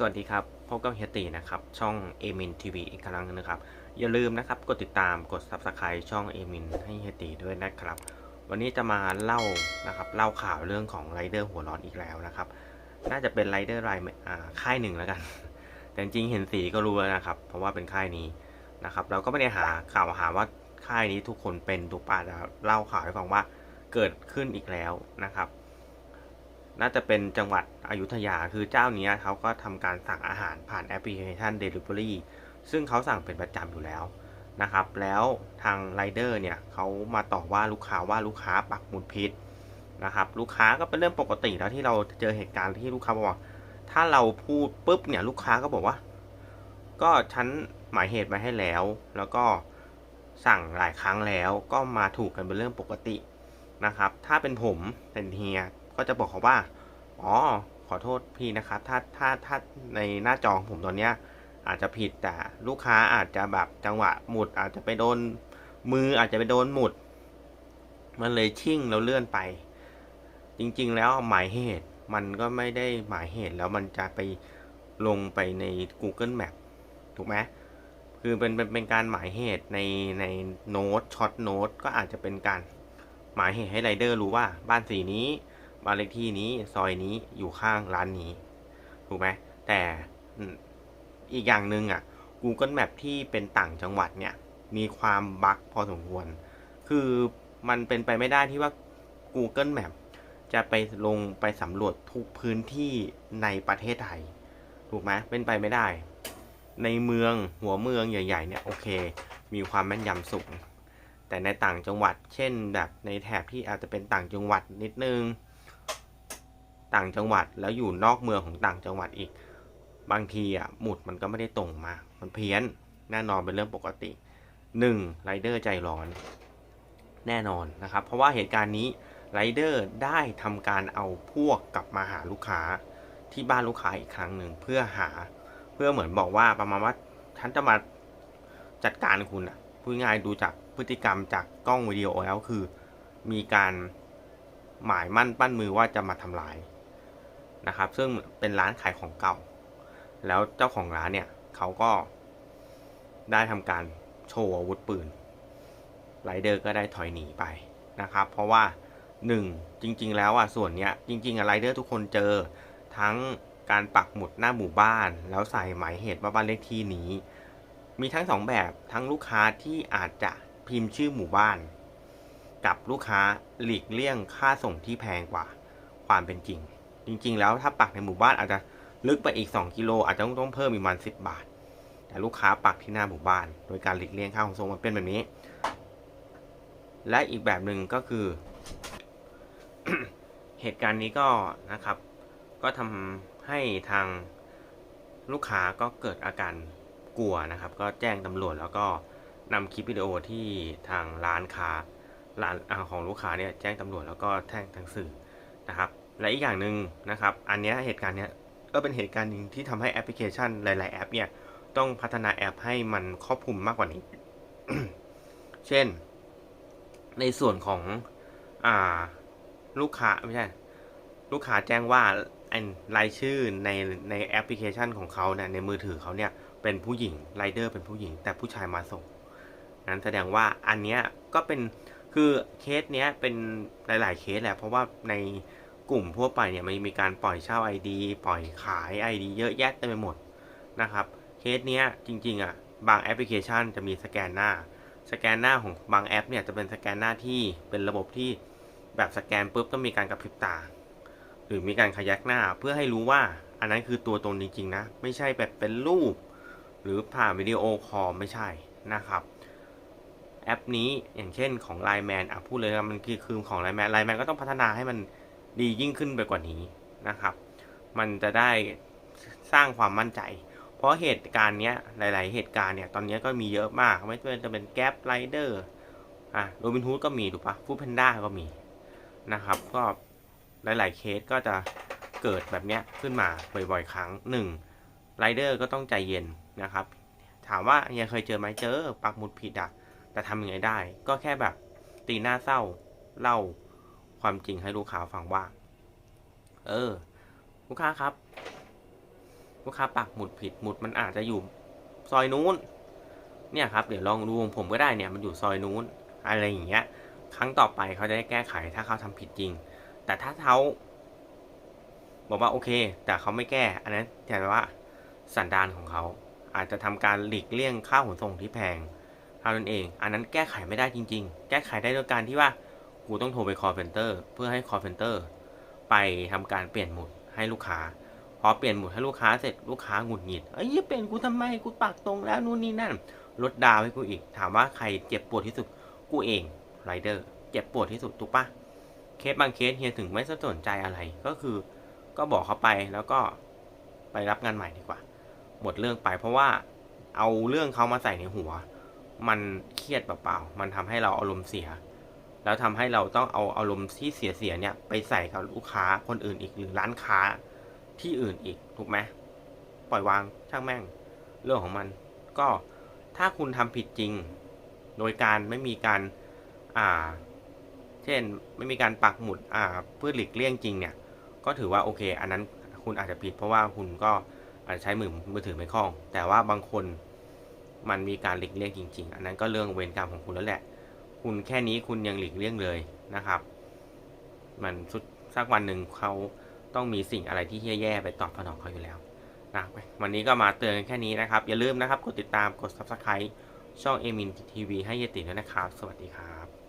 สวัสดีครับพบกับเฮียตีนะครับ ช่องเอมินทีวีอีกครั้งนึงนะครับ อย่าลืมนะครับ กดติดตามกด Subscribe ช่องเอมินให้เฮียตีด้วยนะครับ วันนี้จะมาเล่านะครับเล่าข่าวเรื่องของไรเดอร์หัวร้อนอีกแล้วนะครับ น่าจะเป็นไรเดอร์รายอ่ค่ายหนึ่งแล้วกัน แต่จริงเห็นสีก็รู้แล้วนะครับ เพราะว่าเป็นค่ายนี้นะครับ เราก็ไม่ได้หาข่าวหาว่าค่ายนี้ทุกคนเป็นทุกป่าเล่าข่าวให้ฟังว่าเกิดขึ้นอีกแล้วนะครับ น่าจะเป็นจังหวัดอยุธยาคือเจ้าเนี้ยเขาก็ทำการสั่งอาหารผ่านแอปพลิเคชัน Delivery ซึ่งเขาสั่งเป็นประจำอยู่แล้วนะครับ แล้วทางไรเดอร์เนี่ยเขามาต่อว่าลูกค้าว่าลูกค้าปักหมุดผิดนะครับ ลูกค้าก็เป็นเรื่องปกติแล้วที่เราเจอเหตุการณ์ที่ลูกค้าบอกว่าถ้าเราพูดปุ๊บเนี่ยลูกค้าก็บอกว่า ก็ฉันหมายเหตุไว้ให้แล้ว แล้วก็สั่งหลายครั้งแล้วก็มาถูกกันเป็นเรื่องปกตินะครับ ถ้าเป็นผมเป็นเฮีย ก็จะบอกเขาว่า อ๋อ ขอโทษพี่นะครับ ถ้าถ้าถ้าในหน้าจอของผมตอนเนี้ย อาจจะผิดแต่ลูกค้าอาจจะแบบจังหวะหมุด อาจจะไปโดนมืออาจจะไปโดนหมุด มันเลยชิ่งแล้วเลื่อนไป จริง ๆ แล้วหมายเหตุมันก็ไม่ได้หมายเหตุแล้วมันจะไปลงไปใน Google Map ถูกไหมคือเป็นเป็นเป็นการหมายเหตุในในโน้ตช็อตโน้ตก็อาจจะเป็นการหมายเหตุให้ไรเดอร์รู้ว่าบ้านสีนี้ บ้านเลขที่นี้ซอยนี้อยู่ข้างร้านนี้ ถูกไหมแต่อีกอย่างหนึ่งอะ Google Map ที่เป็นต่างจังหวัดเนี่ย มีความบั๊กพอสมควร คือมันเป็นไปไม่ได้ที่ว่า Google Map จะไปลงไปสำรวจทุกพื้นที่ในประเทศไทย ถูกไหมเป็นไปไม่ได้ ในเมืองหัวเมืองใหญ่ๆเนี่ยโอเค มีความแม่นยำสูง แต่ในต่างจังหวัด เช่นแบบในแถบที่อาจจะเป็นต่างจังหวัดนิดนึง ต่างจังหวัดแล้วอยู่นอกเมืองของต่างจังหวัดอีก บางทีอะหมุดมันก็ไม่ได้ตรงมา มันเพี้ยนแน่นอนเป็นเรื่องปกติหนึ่งไรเดอร์ใจร้อน แน่นอนนะครับ เพราะว่าเหตุการณ์นี้ไรเดอร์ได้ทำการเอาพวกกลับมาหาลูกค้าที่บ้านลูกค้าอีกครั้งหนึ่งเพื่อหา เพื่อเหมือนบอกว่าประมาณว่าฉันจะมาจัดการคุณอะพูดง่ายดูจากพฤติกรรมจากกล้องวิดีโอแล้วคือ มีการหมายมั่นปั้นมือว่าจะมาทำลาย นะครับ ซึ่งเป็นร้านขายของเก่า แล้วเจ้าของร้านเนี่ยเขาก็ได้ทำการโชว์อาวุธปืนไรเดอร์ก็ได้ถอยหนีไปนะครับ เพราะว่าหนึ่งจริง ๆ แล้วอะส่วนเนี้ยจริงๆอะไรเดอร์ทุกคนเจอทั้งการปักหมุดหน้าหมู่บ้าน แล้วใส่หมายเหตุว่าบ้านเลขที่นี้ มีทั้งสองแบบทั้งลูกค้าที่อาจจะพิมพ์ชื่อหมู่บ้าน กับลูกค้าหลีกเลี่ยงค่าส่งที่แพงกว่าความเป็นจริง จริง ๆ แล้วถ้าปักในหมู่บ้านอาจจะลึกไปอีก 2 กิโล อาจจะต้องเพิ่มอีกประมาณ10 บาท แต่ลูกค้าปักที่หน้าหมู่บ้าน โดยการหลีกเลี่ยงค่าขนส่งมันเป็นแบบนี้ และอีกแบบหนึ่งก็คือ เหตุการณ์นี้ก็นะครับ ก็ทำให้ทางลูกค้าก็เกิดอาการกลัวนะครับ ก็แจ้งตำรวจแล้วก็นำคลิปวิดีโอที่ทางร้านค้าร้านของลูกค้าเนี่ยแจ้งตำรวจแล้วก็แจ้งทางสื่อนะครับ และอีกอย่างหนึ่งนะครับ อันนี้เหตุการณ์เนี้ยก็เป็นเหตุการณ์หนึ่งที่ทำให้แอปพลิเคชันหลาย ๆ แอปเนี่ยต้องพัฒนาแอปให้มันครอบคลุมมากกว่านี้ เช่น ในส่วนของอ่าลูกค้าไม่ใช่ ลูกค้าแจ้งว่าอันรายชื่อในในแอปพลิเคชันของเขาเนี่ยในมือถือเขาเนี่ยเป็นผู้หญิงไรเดอร์เป็นผู้หญิง แต่ผู้ชายมาส่ง นั้นแสดงว่าอันเนี้ยก็เป็นคือเคสเนี้ยเป็นหลาย ๆ เคสแหละเพราะว่าใน กลุ่มทั่วไปเนี่ยมันมีการปล่อยเช่า ID ปล่อยขาย ID เยอะแยะเต็มไปหมดนะครับ เคสเนี้ยจริงๆอะบางแอปพลิเคชันจะมีสแกนหน้า สแกนหน้าของบางแอปเนี่ยจะเป็นสแกนหน้าที่เป็นระบบที่แบบสแกนปุ๊บต้องมีการกระพริบตา หรือมีการขยักหน้าเพื่อให้รู้ว่าอันนั้นคือตัวตนจริงๆนะ ไม่ใช่แบบเป็นรูป หรือผ่านวิดีโอคอลไม่ใช่นะครับ แอปนี้อย่างเช่นของ Line Man อะพูดเลยมันคือคือของ Line Man Line Man ก็ต้องพัฒนาให้มัน ดียิ่งขึ้นไปกว่านี้นะครับ มันจะได้สร้างความมั่นใจ เพราะเหตุการณ์เนี้ยหลาย ๆ เหตุการณ์เนี่ยตอนนี้ก็มีเยอะมาก ไม่ว่าจะเป็นแก๊ปไรเดอร์อะโรบินฮูดก็มีถูกปะฟูดแพนด้าก็มีนะครับ ก็หลาย ๆ เคสก็จะเกิดแบบเนี้ยขึ้นมาบ่อย ๆ ครั้งหนึ่งไรเดอร์ก็ต้องใจเย็นนะครับ ถามว่าเฮียเคยเจอไหมเจอปักหมุดผิดอะแต่ทำยังไงได้ ก็แค่แบบตีหน้าเศร้าเล่า ความจริงให้ลูกค้าฟังว่า เออ ลูกค้าครับ ลูกค้าปักหมุดผิดหมุดมันอาจจะอยู่ซอยนู้น เนี่ยครับ เดี๋ยวลองดูของผมก็ได้เนี่ยมันอยู่ซอยนู้น อะไรอย่างเงี้ย ครั้งต่อไปเขาจะได้แก้ไขถ้าเขาทำผิดจริง แต่ถ้าเขาบอกว่าโอเค แต่เขาไม่แก้ อันนั้นแปลว่าสันดานของเขาอาจจะทำการหลีกเลี่ยงค่าขนส่งที่แพงเท่านั้นเอง อันนั้นแก้ไขไม่ได้จริง ๆ แก้ไขได้ด้วยการที่ว่า กูต้องโทรไป call center เพื่อให้ call center ไปทำการเปลี่ยนหมุดให้ลูกค้า พอเปลี่ยนหมุดให้ลูกค้าเสร็จลูกค้าหงุดหงิดเอ้ยเปลี่ยนกูทำไมกูปักตรงแล้วนู่นนี่นั่นลดดาวให้กูอีก ถามว่าใครเจ็บปวดที่สุดกูเองไรเดอร์เจ็บปวดที่สุดถูกปะเคสบางเคสเฮียถึงไม่สนใจอะไรก็คือ ก็บอกเขาไปแล้วก็ไปรับงานใหม่ดีกว่า หมดเรื่องไปเพราะว่าเอาเรื่องเขามาใส่ในหัว มันเครียดเปล่าๆมันทำให้เราอารมณ์เสีย แล้วทำให้เราต้องเอาอารมณ์ที่เสียๆเนี่ยไปใส่กับลูกค้าคนอื่นอีกหรือร้านค้าที่อื่นอีกถูกไหมปล่อยวางช่างแม่ง เรื่องของมัน ก็ถ้าคุณทำผิดจริง โดยการไม่มีการอ่า เช่นไม่มีการปักหมุดอ่าเพื่อหลีกเลี่ยงจริงเนี่ย ก็ถือว่าโอเค อันนั้นคุณอาจจะผิดเพราะว่าคุณก็อาจจะใช้มือมือถือไม่คล่อง แต่ว่าบางคนมันมีการหลีกเลี่ยงจริง ๆ อันนั้นก็เรื่องเวรกรรมของคุณแล้วแหละ คุณแค่นี้คุณยังหลีกเลี่ยงเลยนะครับ มันสุดสักวันหนึ่งเขาต้องมีสิ่งอะไรที่แย่ๆไปตอบสนองเขาอยู่แล้วนะวันนี้ก็มาเตือนแค่นี้นะครับ อย่าลืมนะครับ กดติดตามกด subscribe ช่องเอมินทีวีให้เยติด้วยนะครับ สวัสดีครับ